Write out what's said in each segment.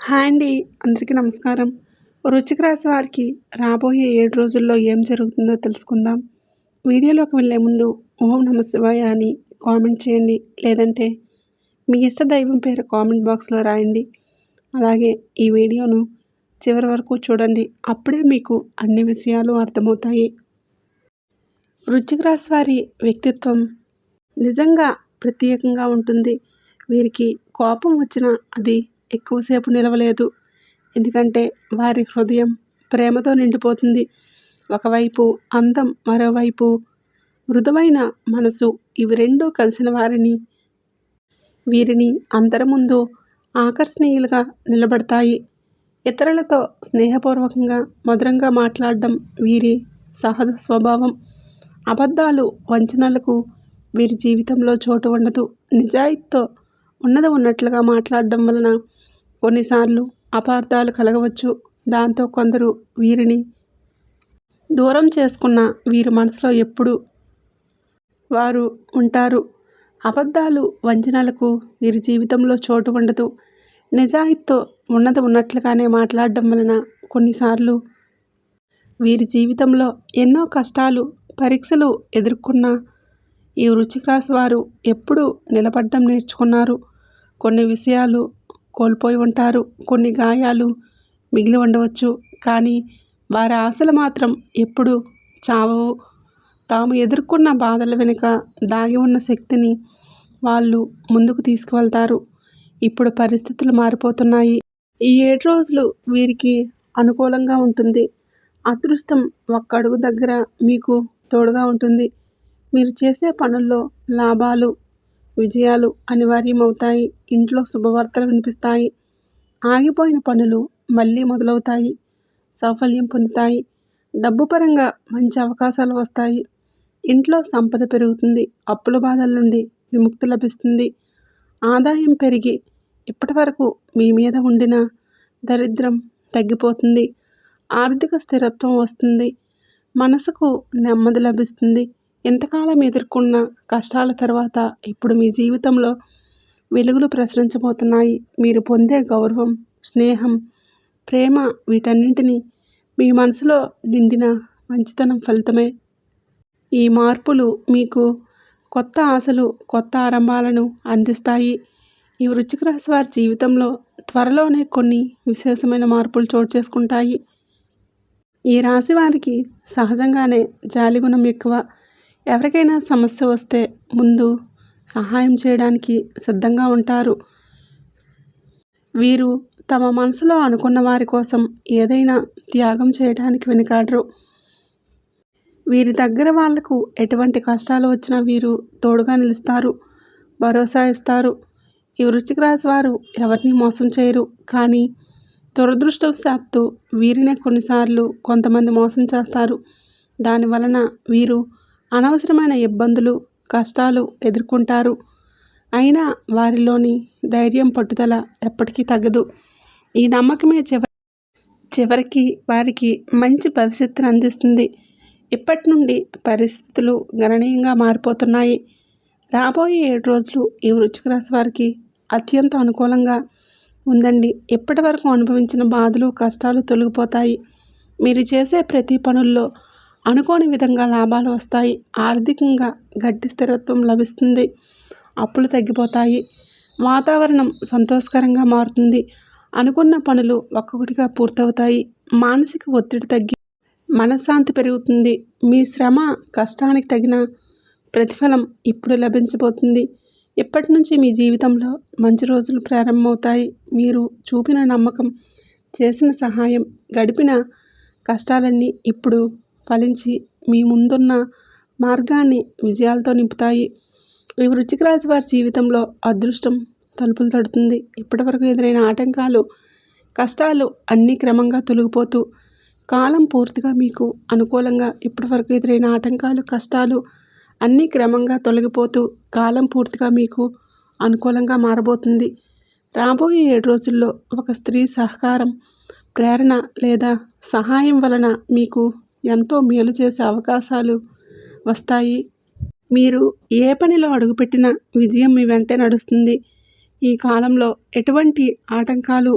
Hi అండి. అందరికీ నమస్కారం. వృశ్చిక రాశి వారికి రాబోయే ఏడు రోజుల్లో ఏం జరుగుతుందో తెలుసుకుందాం. వీడియోలోకి వెళ్ళే ముందు ఓం నమ శివాయ అని కామెంట్ చేయండి. లేదంటే మీ ఇష్ట దైవం పేరు కామెంట్ బాక్స్లో రాయండి. అలాగే ఈ వీడియోను చివరి వరకు చూడండి. అప్పుడే మీకు అన్ని విషయాలు అర్థమవుతాయి. వృశ్చిక రాశి వారి వ్యక్తిత్వం నిజంగా ప్రత్యేకంగా ఉంటుంది. వీరికి కోపం వచ్చినా అది ఎక్కువసేపు నిలవలేదు. ఎందుకంటే వారి హృదయం ప్రేమతో నిండిపోతుంది. ఒకవైపు అందం మరోవైపు మృదువైన మనసు. ఇవి రెండూ కలిసిన వారిని వీరిని అందరి ముందు ఆకర్షణీయులుగా నిలబడతాయి. ఇతరులతో స్నేహపూర్వకంగా మధురంగా మాట్లాడడం వీరి సహజ స్వభావం. అబద్ధాలు వంచనలకు వీరి జీవితంలో చోటు ఉండదు. నిజాయితీతో ఉన్నది ఉన్నట్లుగా మాట్లాడడం వలన కొన్నిసార్లు అపార్థాలు కలగవచ్చు. దాంతో కొందరు వీరిని దూరం చేసుకున్న వీరి మనసులో ఎప్పుడు వారు ఉంటారు. అబద్ధాలు వంచనలకు వీరి జీవితంలో చోటు ఉండదు. నిజాయితీతో ఉన్నది ఉన్నట్లుగానే మాట్లాడడం వలన కొన్నిసార్లు వీరి జీవితంలో ఎన్నో కష్టాలు పరీక్షలు ఎదుర్కొన్న ఈ వృశ్చిక రాశి వారు ఎప్పుడూ నిలబడ్డం నేర్చుకున్నారు. కొన్ని విషయాలు కోల్పోయి ఉంటారు. కొన్ని గాయాలు మిగిలి ఉండవచ్చు. కానీ వారి ఆశలు మాత్రం ఎప్పుడు చావవు. తాము ఎదుర్కొన్న బాధల వెనుక దాగి ఉన్న శక్తిని వాళ్ళు ముందుకు తీసుకువెళ్తారు. ఇప్పుడు పరిస్థితులు మారిపోతున్నాయి. ఈ ఏడు రోజులు వీరికి అనుకూలంగా ఉంటుంది. అదృష్టం ఒక్క అడుగు దగ్గర మీకు తోడుగా ఉంటుంది. మీరు చేసే పనుల్లో లాభాలు విజయాలు అనివార్యమవుతాయి. ఇంట్లో శుభవార్తలు వినిపిస్తాయి. ఆగిపోయిన పనులు మళ్ళీ మొదలవుతాయి. సౌఫల్యం పొందుతాయి. డబ్బు పరంగా మంచి అవకాశాలు వస్తాయి. ఇంట్లో సంపద పెరుగుతుంది. అప్పుల బాధల నుండి విముక్తి లభిస్తుంది. ఆదాయం పెరిగి ఇప్పటి వరకు మీ మీద ఉండిన దరిద్రం తగ్గిపోతుంది. ఆర్థిక స్థిరత్వం వస్తుంది. మనసుకు నెమ్మది లభిస్తుంది. ఇంతకాలం ఎదుర్కొన్న కష్టాల తర్వాత ఇప్పుడు మీ జీవితంలో వెలుగులు ప్రసరించబోతున్నాయి. మీరు పొందే గౌరవం స్నేహం ప్రేమ వీటన్నింటినీ మీ మనసులో నిండిన మంచితనం ఫలితమే. ఈ మార్పులు మీకు కొత్త ఆశలు కొత్త ఆరంభాలను అందిస్తాయి. ఈ వృశ్చిక రాశి వారి జీవితంలో త్వరలోనే కొన్ని విశేషమైన మార్పులు చోటు చేసుకుంటాయి. ఈ రాశి వారికి సహజంగానే జాలిగుణం ఎక్కువ. ఎవరికైనా సమస్య వస్తే ముందు సహాయం చేయడానికి సిద్ధంగా ఉంటారు. వీరు తమ మనసులో అనుకున్న వారి కోసం ఏదైనా త్యాగం చేయడానికి వెనుకాడరు. వీరి దగ్గర వాళ్ళకు ఎటువంటి కష్టాలు వచ్చినా వీరు తోడుగా నిలుస్తారు భరోసా ఇస్తారు. ఈ వృశ్చిక రాశి వారు ఎవరిని మోసం చేయరు కానీ దురదృష్టవశాత్తు వీరినే కొన్నిసార్లు కొంతమంది మోసం చేస్తారు. దాని వలన వీరు అనవసరమైన ఇబ్బందులు కష్టాలు ఎదుర్కొంటారు. అయినా వారిలోని ధైర్యం పట్టుదల ఎప్పటికీ తగ్గదు. ఈ నమ్మకమే చివరి చివరికి వారికి మంచి భవిష్యత్తును అందిస్తుంది. ఇప్పటి నుండి పరిస్థితులు గణనీయంగా మారిపోతున్నాయి. రాబోయే ఏడు రోజులు ఈ వృచ్చిక రాశి వారికి అత్యంత అనుకూలంగా ఉందండి. ఇప్పటి వరకు అనుభవించిన బాధలు కష్టాలు తొలగిపోతాయి. మీరు చేసే ప్రతి పనుల్లో అనుకోని విధంగా లాభాలు వస్తాయి. ఆర్థికంగా గట్టి స్థిరత్వం లభిస్తుంది. అప్పులు తగ్గిపోతాయి. వాతావరణం సంతోషకరంగా మారుతుంది. అనుకున్న పనులు ఒక్కొక్కటిగా పూర్తవుతాయి. మానసిక ఒత్తిడి తగ్గి మనశ్శాంతి పెరుగుతుంది. మీ శ్రమ కష్టానికి తగిన ప్రతిఫలం ఇప్పుడు లభించబోతుంది. ఇప్పటి నుంచి మీ జీవితంలో మంచి రోజులు ప్రారంభమవుతాయి. మీరు చూపిన నమ్మకం చేసిన సహాయం గడిపిన కష్టాలన్నీ ఇప్పుడు ఫలించి మీ ముందున్న మార్గాన్ని విజయాలతో నింపుతాయి. ఈ వృశ్చిక రాశి వారి జీవితంలో అదృష్టం తలుపులు తడుతుంది. ఇప్పటివరకు ఎదురైన ఆటంకాలు కష్టాలు అన్నీ క్రమంగా తొలగిపోతూ కాలం పూర్తిగా మీకు అనుకూలంగా ఇప్పటివరకు ఎదురైన ఆటంకాలు కష్టాలు అన్నీ క్రమంగా తొలగిపోతూ కాలం పూర్తిగా మీకు అనుకూలంగా మారబోతుంది. రాబోయే ఏడు రోజుల్లో ఒక స్త్రీ సహకారం ప్రేరణ లేదా సహాయం వలన మీకు ఎంతో మేలు చేసే అవకాశాలు వస్తాయి. మీరు ఏ పనిలో అడుగుపెట్టినా విజయం మీ వెంటే నడుస్తుంది. ఈ కాలంలో ఎటువంటి ఆటంకాలు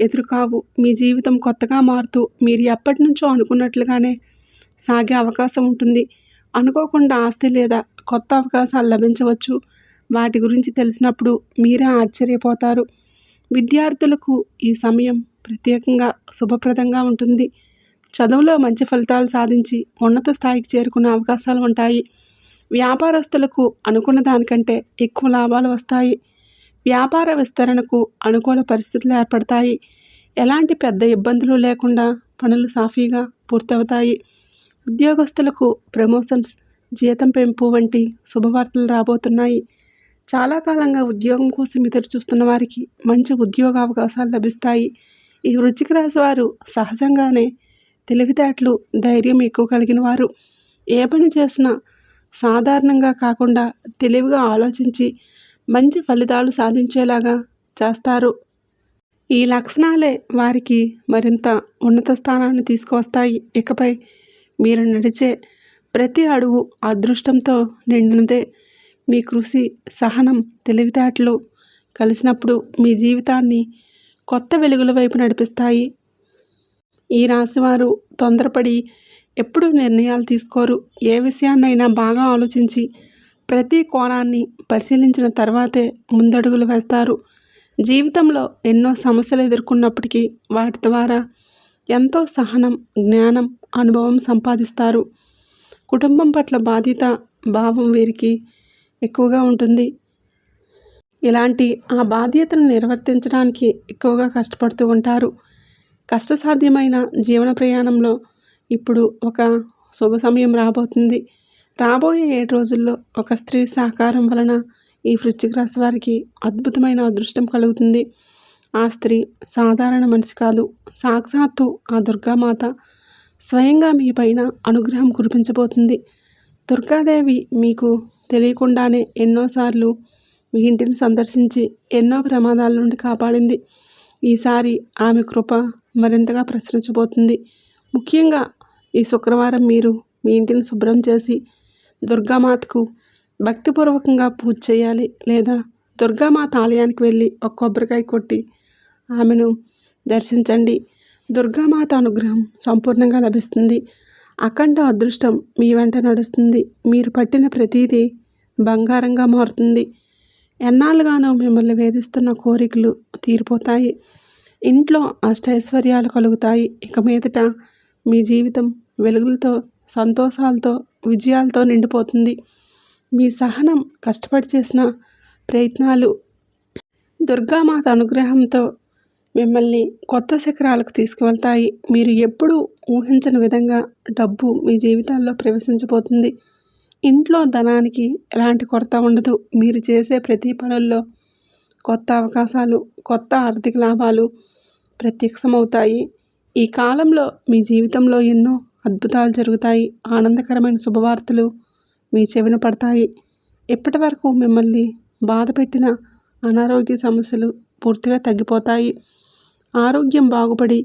ఎదురుకావు. మీ జీవితం కొత్తగా మారుతూ మీరు ఎప్పటి నుంచో అనుకున్నట్లుగానే సాగే అవకాశం ఉంటుంది. అనుకోకుండా ఆస్తి లేదా కొత్త అవకాశాలు లభించవచ్చు. వాటి గురించి తెలిసినప్పుడు మీరే ఆశ్చర్యపోతారు. విద్యార్థులకు ఈ సమయం ప్రత్యేకంగా శుభప్రదంగా ఉంటుంది. చదువులో మంచి ఫలితాలు సాధించి ఉన్నత స్థాయికి చేరుకునే అవకాశాలు ఉంటాయి. వ్యాపారస్తులకు అనుకున్న దానికంటే ఎక్కువ లాభాలు వస్తాయి. వ్యాపార విస్తరణకు అనుకూల పరిస్థితులు ఏర్పడతాయి. ఎలాంటి పెద్ద ఇబ్బందులు లేకుండా పనులు సాఫీగా పూర్తవుతాయి. ఉద్యోగస్తులకు ప్రమోషన్స్ జీతం పెంపు వంటి శుభవార్తలు రాబోతున్నాయి. చాలా కాలంగా ఉద్యోగం కోసం ఎదురు చూస్తున్న వారికి మంచి ఉద్యోగ అవకాశాలు లభిస్తాయి. ఈ వృశ్చిక రాశి వారు సహజంగానే తెలివితేటలు ధైర్యం ఎక్కువ కలిగిన వారు ఏ పని చేసినా సాధారణంగా కాకుండా తెలివిగా ఆలోచించి మంచి ఫలితాలు సాధించేలాగా చేస్తారు. ఈ లక్షణాలే వారికి మరింత ఉన్నత స్థానాన్ని తీసుకువస్తాయి. ఇకపై మీరు నడిచే ప్రతి అడుగు అదృష్టంతో నిండినదే. మీ కృషి సహనం తెలివితేటలు కలిసినప్పుడు మీ జీవితాన్ని కొత్త వెలుగుల వైపు నడిపిస్తాయి. ఈ రాశివారు తొందరపడి ఎప్పుడు నిర్ణయాలు తీసుకోరు. ఏ విషయాన్నైనా బాగా ఆలోచించి ప్రతి కోణాన్ని పరిశీలించిన తర్వాతే ముందడుగులు వేస్తారు. జీవితంలో ఎన్నో సమస్యలు ఎదుర్కొన్నప్పటికీ వాటి ద్వారా ఎంతో సహనం జ్ఞానం అనుభవం సంపాదిస్తారు. కుటుంబం పట్ల బాధ్యత భావం వీరికి ఎక్కువగా ఉంటుంది. ఇలాంటి ఆ బాధ్యతను నిర్వర్తించడానికి ఎక్కువగా కష్టపడుతూ ఉంటారు. కష్టసాధ్యమైన జీవన ప్రయాణంలో ఇప్పుడు ఒక శుభ సమయం రాబోతుంది. రాబోయే ఏడు రోజుల్లో ఒక స్త్రీ సహకారం వలన ఈ వృశ్చిక రాశి వారికి అద్భుతమైన అదృష్టం కలుగుతుంది. ఆ స్త్రీ సాధారణ మనిషి కాదు. సాక్షాత్తు ఆ దుర్గామాత స్వయంగా మీ పైన అనుగ్రహం కురిపించబోతుంది. దుర్గాదేవి మీకు తెలియకుండానే ఎన్నోసార్లు మీ ఇంటిని సందర్శించి ఎన్నో ప్రమాదాల నుండి కాపాడింది. ఈసారి ఆమె కృప మరింతగా ప్రసరించబోతుంది. ముఖ్యంగా ఈ శుక్రవారం మీరు మీ ఇంటిని శుభ్రం చేసి దుర్గామాతకు భక్తిపూర్వకంగా పూజ చేయాలి లేదా దుర్గామాత ఆలయానికి వెళ్ళి ఒక కొబ్బరికాయ కొట్టి ఆమెను దర్శించండి. దుర్గామాత అనుగ్రహం సంపూర్ణంగా లభిస్తుంది. అఖండ అదృష్టం మీ వెంట నడుస్తుంది. మీరు పట్టిన ప్రతీదీ బంగారంగా మారుతుంది. ఎన్నాళ్ళుగానో మిమ్మల్ని వేధిస్తున్న కోరికలు తీరిపోతాయి. ఇంట్లో అష్టైశ్వర్యాలు కలుగుతాయి. ఇక మీదట మీ జీవితం వెలుగులతో సంతోషాలతో విజయాలతో నిండిపోతుంది. మీ సహనం కష్టపడి చేసిన ప్రయత్నాలు దుర్గామాత అనుగ్రహంతో మిమ్మల్ని కొత్త శిఖరాలకు తీసుకువెళ్తాయి. మీరు ఎప్పుడూ ఊహించని విధంగా డబ్బు మీ జీవితాల్లో ప్రవేశించబోతుంది. ఇంట్లో ధనానికి ఎలాంటి కొరత ఉండదు. మీరు చేసే ప్రతి పనుల్లో కొత్త అవకాశాలు కొత్త ఆర్థిక లాభాలు ప్రత్యక్షమవుతాయి. ఈ కాలంలో మీ జీవితంలో ఎన్నో అద్భుతాలు జరుగుతాయి. ఆనందకరమైన శుభవార్తలు మీ చెవిన పడతాయి. ఇప్పటి వరకు మిమ్మల్ని బాధ పెట్టిన అనారోగ్య సమస్యలు పూర్తిగా తగ్గిపోతాయి. ఆరోగ్యం బాగుపడి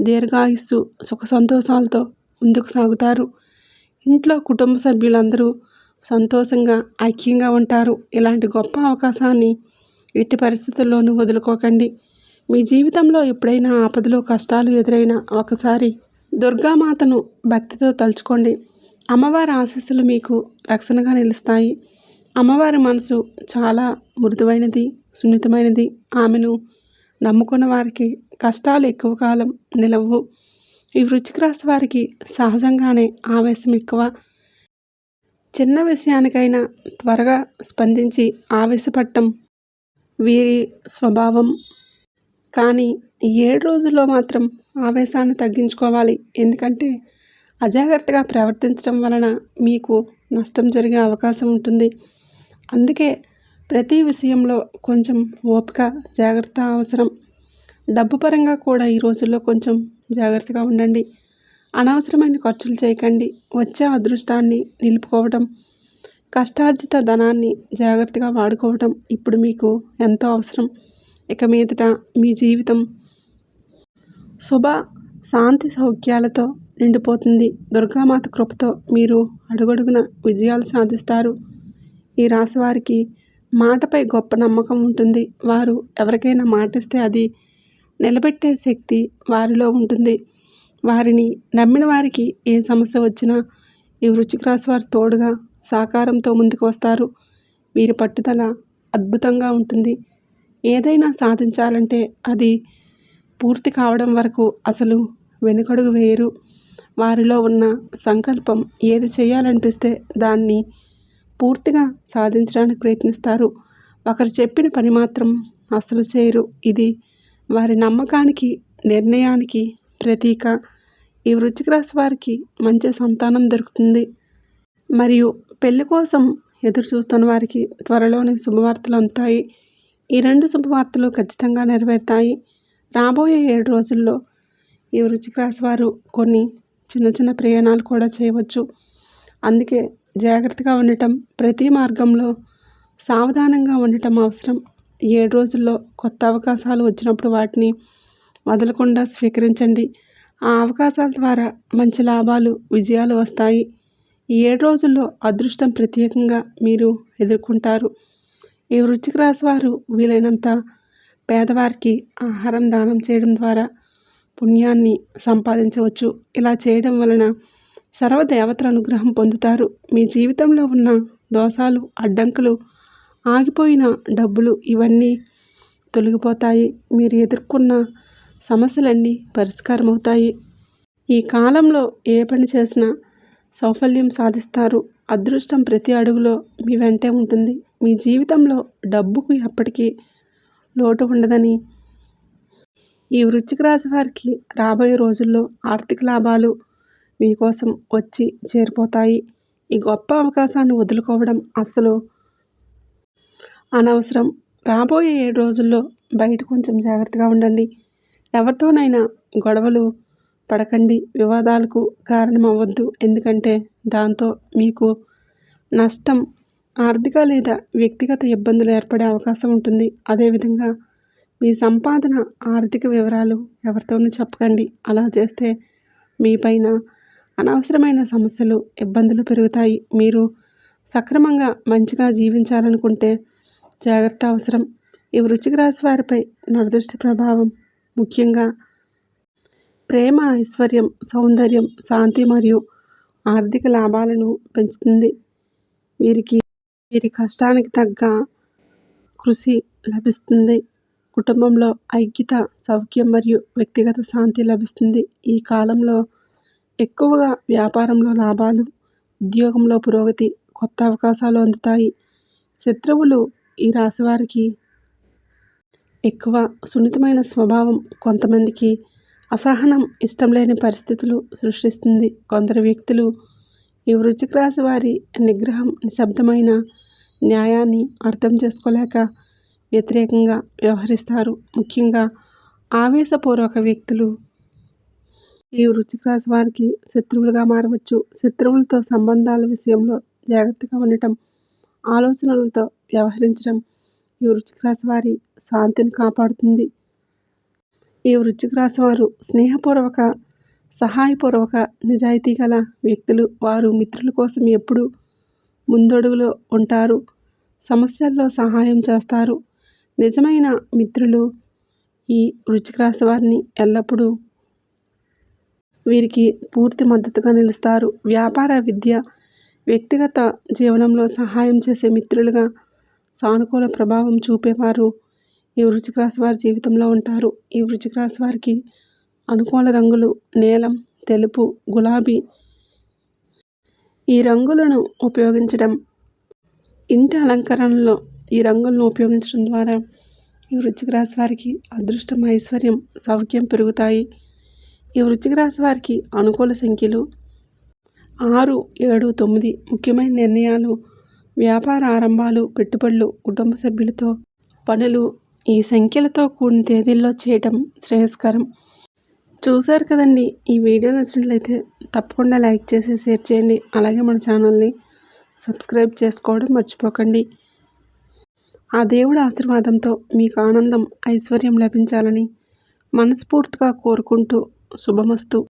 దీర్ఘాయుస్సు సుఖ సంతోషాలతో ముందుకు సాగుతారు. ఇంట్లో కుటుంబ సభ్యులందరూ సంతోషంగా ఐక్యంగా ఉంటారు. ఇలాంటి గొప్ప అవకాశాన్ని ఎట్టి పరిస్థితుల్లోనూ వదులుకోకండి. మీ జీవితంలో ఎప్పుడైనా ఆపదలు కష్టాలు ఎదురైనా ఒకసారి దుర్గామాతను భక్తితో తలుచుకోండి. అమ్మవారి ఆశీస్సులు మీకు రక్షణగా నిలుస్తాయి. అమ్మవారి మనసు చాలా మృదువైనది సున్నితమైనది. ఆమెను నమ్ముకున్న వారికి కష్టాలు ఎక్కువ కాలం నిలవవు. ఈ వృచ్చిక రాశి వారికి సహజంగానే ఆవేశం ఎక్కువ. చిన్న విషయానికైనా త్వరగా స్పందించి ఆవేశపడటం వీరి స్వభావం. కానీ ఏడు రోజుల్లో మాత్రం ఆవేశాన్ని తగ్గించుకోవాలి. ఎందుకంటే అజాగ్రత్తగా ప్రవర్తించడం వలన మీకు నష్టం జరిగే అవకాశం ఉంటుంది. అందుకే ప్రతి విషయంలో కొంచెం ఓపిక జాగ్రత్త అవసరం. డబ్బు పరంగా కూడా ఈ రోజుల్లో కొంచెం జాగ్రత్తగా ఉండండి. అనవసరమైన ఖర్చులు చేయకండి. వచ్చే అదృష్టాన్ని నిలుపుకోవటం కష్టార్జిత ధనాన్ని జాగ్రత్తగా వాడుకోవటం ఇప్పుడు మీకు ఎంతో అవసరం. ఇక మీదట మీ జీవితం శుభ శాంతి సౌఖ్యాలతో నిండిపోతుంది. దుర్గామాత కృపతో మీరు అడుగడుగున విజయాలు సాధిస్తారు. ఈ రాశి వారికి మాటపై గొప్ప నమ్మకం ఉంటుంది. వారు ఎవరికైనా మాటిస్తే అది నిలబెట్టే శక్తి వారిలో ఉంటుంది. వారిని నమ్మిన వారికి ఏ సమస్య వచ్చినా ఈ వృచ్చిక రాశి వారు తోడుగా సహకారంతో ముందుకు వస్తారు. వీరి పట్టుదల అద్భుతంగా ఉంటుంది. ఏదైనా సాధించాలంటే అది పూర్తి కావడం వరకు అసలు వెనుకడుగు వేయరు. వారిలో ఉన్న సంకల్పం ఏది చేయాలనిపిస్తే దాన్ని పూర్తిగా సాధించడానికి ప్రయత్నిస్తారు. ఒకరు చెప్పిన పని మాత్రం అసలు చేయరు. ఇది వారి నమ్మకానికి నిర్ణయానికి ప్రతీక. ఈ వృచ్చిక రాశి వారికి మంచి సంతానం దొరుకుతుంది. మరియు పెళ్ళి కోసం ఎదురు చూస్తున్న వారికి త్వరలోనే శుభవార్తలు అందుతాయి. ఈ రెండు శుభవార్తలు ఖచ్చితంగా నెరవేరుతాయి. రాబోయే ఏడు రోజుల్లో ఈ వృచ్చిక రాశి వారు కొన్ని చిన్న చిన్న ప్రయాణాలు కూడా చేయవచ్చు. అందుకే జాగ్రత్తగా ఉండటం ప్రతి మార్గంలో సావధానంగా ఉండటం అవసరం. ఏడు రోజుల్లో కొత్త అవకాశాలు వచ్చినప్పుడు వాటిని వదలకుండా స్వీకరించండి. ఆ అవకాశాల ద్వారా మంచి లాభాలు విజయాలు వస్తాయి. ఈ ఏడు రోజుల్లో అదృష్టం ప్రత్యేకంగా మీరు ఎదుర్కొంటారు. ఈ వృచ్చిక రాశి వారు వీలైనంత పేదవారికి ఆహారం దానం చేయడం ద్వారా పుణ్యాన్ని సంపాదించవచ్చు. ఇలా చేయడం వలన సర్వదేవతల అనుగ్రహం పొందుతారు. మీ జీవితంలో ఉన్న దోషాలు అడ్డంకులు ఆగిపోయిన డబ్బులు ఇవన్నీ తొలగిపోతాయి. మీరు ఎదుర్కొన్న సమస్యలన్నీ పరిష్కారం అవుతాయి ఈ కాలంలో ఏ పని చేసినా సౌఫల్యం సాధిస్తారు. అదృష్టం ప్రతి అడుగులో మీ వెంటే ఉంటుంది. మీ జీవితంలో డబ్బుకు ఎప్పటికీ లోటు ఉండదని ఈ వృశ్చిక రాశి వారికి రాబోయే రోజుల్లో ఆర్థిక లాభాలు మీకోసం వచ్చి చేరిపోతాయి. ఈ గొప్ప అవకాశాన్ని వదులుకోవడం అస్సలు అనవసరం. రాబోయే ఏడు రోజుల్లో బయట కొంచెం జాగ్రత్తగా ఉండండి. ఎవరితోనైనా గొడవలు పడకండి. వివాదాలకు కారణం అవ్వద్దు ఎందుకంటే దాంతో మీకు నష్టం ఆర్థిక లేదా వ్యక్తిగత ఇబ్బందులు ఏర్పడే అవకాశం ఉంటుంది. అదేవిధంగా మీ సంపాదన ఆర్థిక వివరాలు ఎవరితోనూ చెప్పకండి. అలా చేస్తే మీపైన అనవసరమైన సమస్యలు ఇబ్బందులు పెరుగుతాయి. మీరు సక్రమంగా మంచిగా జీవించాలనుకుంటే జాగ్రత్త అవసరం. ఈ వృచ్చిక రాశి వారిపై నరదృష్టి ప్రభావం ముఖ్యంగా ప్రేమ ఐశ్వర్యం సౌందర్యం శాంతి మరియు ఆర్థిక లాభాలను పెంచుతుంది. వీరికి వీరి కష్టానికి తగ్గ కృషి లభిస్తుంది. కుటుంబంలో ఐక్యత సౌఖ్యం మరియు వ్యక్తిగత శాంతి లభిస్తుంది. ఈ కాలంలో ఎక్కువగా వ్యాపారంలో లాభాలు ఉద్యోగంలో పురోగతి కొత్త అవకాశాలు అందుతాయి. శత్రువులు ఈ రాశివారికి ఎక్కువ సున్నితమైన స్వభావం కొంతమందికి అసహనం ఇష్టం లేని పరిస్థితులు సృష్టిస్తుంది. కొందరు వ్యక్తులు ఈ వృచ్చిక రాశి వారి నిగ్రహం నిశ్శబ్దమైన న్యాయాన్ని అర్థం చేసుకోలేక వ్యతిరేకంగా వ్యవహరిస్తారు. ముఖ్యంగా ఆవేశపూర్వక వ్యక్తులు ఈ వృచ్చిక రాశి వారికి శత్రువులుగా మారవచ్చు. శత్రువులతో సంబంధాల విషయంలో జాగ్రత్తగా ఉండటం ఆలోచనలతో వ్యవహరించడం ఈ వృశ్చిక రాశి వారి శాంతిని కాపాడుతుంది. ఈ వృశ్చిక రాశి వారు స్నేహపూర్వక సహాయపూర్వక నిజాయితీ గల వ్యక్తులు వారు మిత్రుల కోసం ఎప్పుడూ ముందడుగులో ఉంటారు. సమస్యల్లో సహాయం చేస్తారు. నిజమైన మిత్రులు ఈ వృశ్చిక రాశి వారిని ఎల్లప్పుడూ వీరికి పూర్తి మద్దతుగా నిలుస్తారు. వ్యాపార విద్య వ్యక్తిగత జీవనంలో సహాయం చేసే మిత్రులుగా సానుకూల ప్రభావం చూపేవారు. ఈ వృచ్చిక రాశి వారి జీవితంలో ఉంటారు. ఈ వృచ్చిక రాశి వారికి అనుకూల రంగులు నీలం తెలుపు గులాబీ ఈ రంగులను ఉపయోగించడం ఇంటి అలంకరణలో ఈ రంగులను ఉపయోగించడం ద్వారా ఈ వృచ్చిక రాశి వారికి అదృష్టం ఐశ్వర్యం సౌఖ్యం పెరుగుతాయి. ఈ వృచ్చిక రాశి వారికి అనుకూల సంఖ్యలు ఆరు ఏడు తొమ్మిది ముఖ్యమైన నిర్ణయాలు. వ్యాపార ఆరంభాలు పెట్టుబడులు కుటుంబ సభ్యులతో పనులు ఈ సంఖ్యలతో కూడిన తేదీల్లో చేయటం శ్రేయస్కరం. చూశారు కదండి ఈ వీడియో నచ్చినట్లయితే తప్పకుండా లైక్ చేసి షేర్ చేయండి. అలాగే మన ఛానల్ని సబ్స్క్రైబ్ చేసుకోవడం మర్చిపోకండి. ఆ దేవుడి ఆశీర్వాదంతో మీకు ఆనందం ఐశ్వర్యం లభించాలని మనస్ఫూర్తిగా కోరుకుంటూ శుభమస్తు.